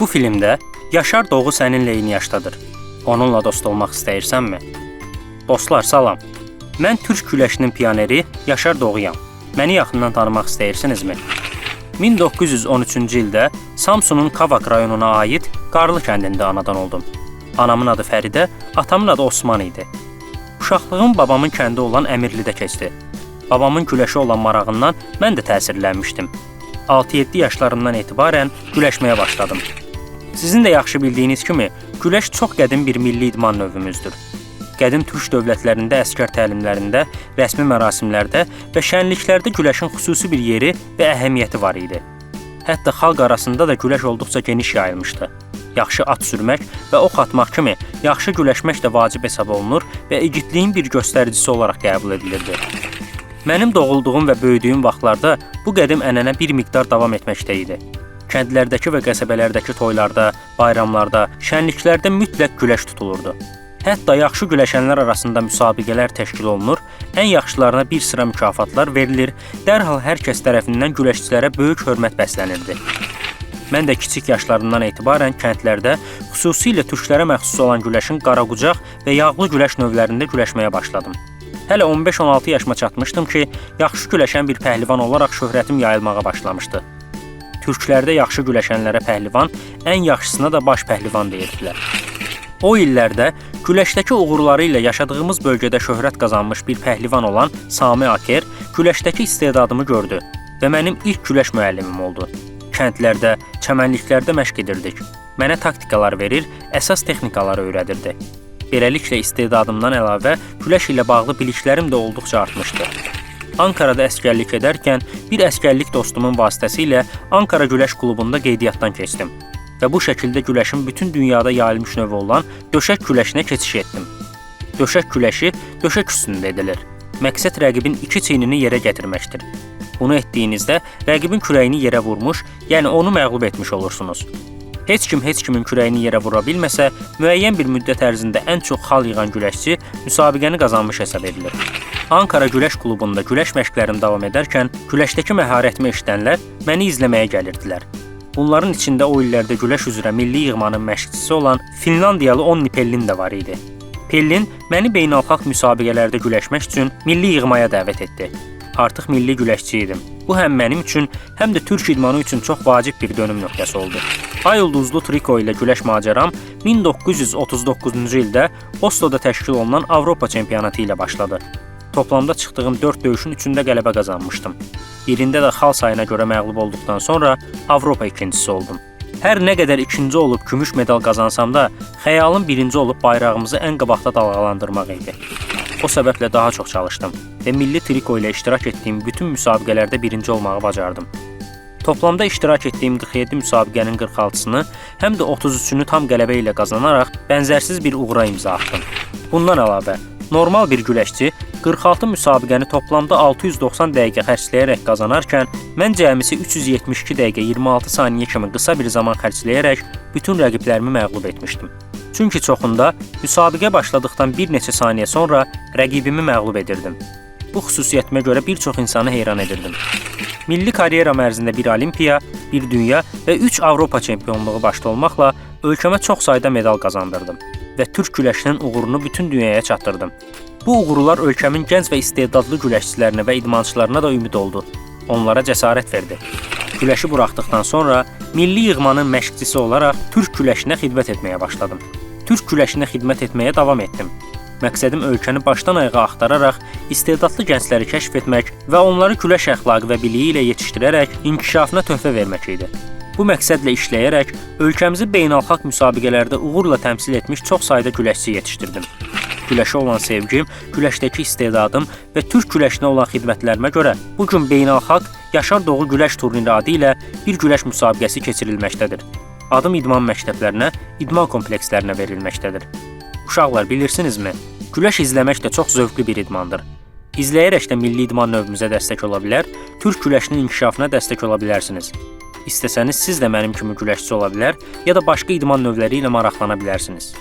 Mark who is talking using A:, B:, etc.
A: Bu filmdə Yaşar Doğu səninlə eyni yaşdadır. Onunla dost olmaq istəyirsənmi? Dostlar, salam. Mən türk güləşinin pioneri Yaşar Doğuyam. Məni yaxından tanımaq istəyirsinizmi? 1913-cü ildə Samsunun Kavak rayonuna aid Qarlı kəndində anadan oldum. Anamın adı Fəridə, atamın adı Osman idi. Uşaqlığım babamın kəndi olan Əmirlidə keçdi. Babamın güləşə olan marağından mən də təsirlənmişdim. 6-7 yaşlarımdan etibarən güləşməyə başladım. Sizin də yaxşı bildiyiniz kimi, güləş çox qədim bir milli idman növümüzdür. Qədim türk dövlətlərində əskər təlimlərində, rəsmi mərasimlərdə və şənliklərdə güləşin xüsusi bir yeri və əhəmiyyəti var idi. Hətta xalq arasında da güləş olduqca geniş yayılmışdı. Yaxşı at sürmək və ox atmaq kimi yaxşı güləşmək də vacib hesab olunur və igidliyin bir göstəricisi olaraq qəbul edilirdi. Mənim doğulduğum və böyüdüyüm vaxtlarda bu qədim ənənə bir miqdar davam etməkdə idi. Kəndlərdəki və qəsəbələrdəki toylarda, bayramlarda, şənliklərdə mütləq güləş tutulurdu. Hətta yaxşı güləşənlər arasında müsabiqələr təşkil olunur, ən yaxşılarına bir sıra mükafatlar verilir, dərhal hər kəs tərəfindən güləşçilərə böyük hörmət bəslənirdi. Mən də kiçik yaşlarımdan etibarən kəndlərdə, xüsusilə türklərə məxsus olan güləşin qaraqucaq və yağlı güləş növlərində güləşməyə başladım. Hələ 15-16 yaşıma çatmışdım ki, yaxşı güləşən bir pəhlivan olaraq şöhrətim yayılmağa başlamışdı. Türklərdə yaxşı güləşənlərə pəhlivan, ən yaxşısına da baş pəhlivan deyirdilər. O illərdə güləşdəki uğurları ilə yaşadığımız bölgədə şöhrət qazanmış bir pəhlivan olan Sami Aker güləşdəki istedadımı gördü və mənim ilk güləş müəllimim oldu. Kəndlərdə, çəmənliklərdə məşq edirdik. Mənə taktikalar verir, əsas texnikaları öyrədirdi. Beləliklə istedadımdan əlavə güləş ilə bağlı biliklərim də olduqca artmışdı. Ankarada əskərlik edərkən bir əskərlik dostumun vasitəsilə Ankara Güləş klubunda qeydiyyatdan keçdim və bu şəkildə güləşin bütün dünyada yayılmış növü olan döşək güləşinə keçiş etdim. Döşək güləşi döşək üstündə edilir. Məqsəd rəqibin iki çiynini yerə gətirməkdir. Bunu etdiyinizdə rəqibin kürəyini yerə vurmuş, yəni onu məğlub etmiş olursunuz. Heç kim heç kimin kürəyini yerə vura bilməsə, müəyyən bir müddət ərzində ən çox xal yığan güləşçi müsabiqəni qazanmış hesab edilir. Ankara Güləş klubunda güləş məşqlərim davam edərkən güləşdəki məharətimi eşidənlər məni izləməyə gəlirdilər. Bunların içində o illərdə güləş üzrə milli yığmanın məşqçisi olan Finlandiyalı Onni Pellin də var idi. Pellin məni beynəlxalq müsabiqələrdə güləşmək üçün milli yığmaya dəvət etdi. Artıq milli güləşçi idim. Bu həm mənim üçün, həm də türk idmanı üçün çox vacib bir dönüm nöqtəsi oldu. Ay ulduzlu triko ilə güləş macəram 1939-cu ildə Osloda təşkil olunan Avropa çempionatı ilə başladı. Toplamda çıxdığım 4 döyüşün üçündə qələbə qazanmışdım. Birində də xal sayına görə məğlub olduqdan sonra Avropa ikincisi oldum. Hər nə qədər ikinci olub gümüş medal qazansam da, xəyalım birinci olub bayrağımızı ən qabaqda dalğalandırmaq idi. O səbəblə daha çox çalışdım və milli triko ilə iştirak etdiyim bütün müsabiqələrdə birinci olmağı bacardım. Toplamda iştirak etdiyim 47 müsabiqənin 46-sını, həm də 33-ünü tam qələbə ilə qazanaraq bənzərsiz bir uğura imza atdım. Bundan əlavə, normal bir güləşçi 46 müsabiqəni toplamda 690 dəqiqə xərcləyərək qazanarkən, mən cəmisi 372 dəqiqə 26 saniyə kimi qısa bir zaman xərcləyərək bütün rəqiblərimi məğlub etmişdim. Çünki çoxunda müsabiqə başladıqdan bir neçə saniyə sonra rəqibimi məğlub edirdim. Bu xüsusiyyətimə görə bir çox insanı heyran edirdim. Milli karyeram ərzində bir Olimpiya, bir dünya və 3 Avropa çempionluğu başda olmaqla ölkəmə çox sayda medal qazandırdım və türk güləşinin uğurunu bütün dünyaya çatdırdım. Bu uğurlar ölkəmin gənc və istedadlı güləşçilərinə və idmançılarına da ümid oldu. Onlara cəsarət verdi. Güləşi buraxdıqdan sonra milli yığmanın məşqçisi olaraq türk güləşinə xidmət etməyə başladım. Türk güləşinə xidmət etməyə davam etdim. Məqsədim ölkəni başdan ayağa axtararaq istedadlı gəncləri kəşf etmək və onları güləş əxlaqı və biliyi ilə yetişdirərək inkişafına töhfə vermək idi. Bu məqsədlə işləyərək ölkəmizi beynəlxalq müsabiqələrdə uğurla təmsil etmiş çox sayda güləşçi yetişdirdim. Güləşə olan sevgim, güləşdəki istedadım və türk güləşinə olan xidmətlərimə görə bu gün beynəlxalq Yaşar Doğu Güləş turniri adı ilə bir güləş müsabiqəsi keçirilməkdədir. Adım idman məktəblərinə, idman komplekslərinə verilməkdədir. Uşaqlar bilirsinizmi? Güləş izləmək də çox zövqlü bir idmandır. İzləyərək də milli idman növümüzə dəstək ola bilər, türk güləşinin inkişafına dəstək ola bilərsiniz. İstəsəniz siz də mənim kimi güləşçi ola bilər, ya da başqa idman növləri ilə maraqlana bilərsiniz.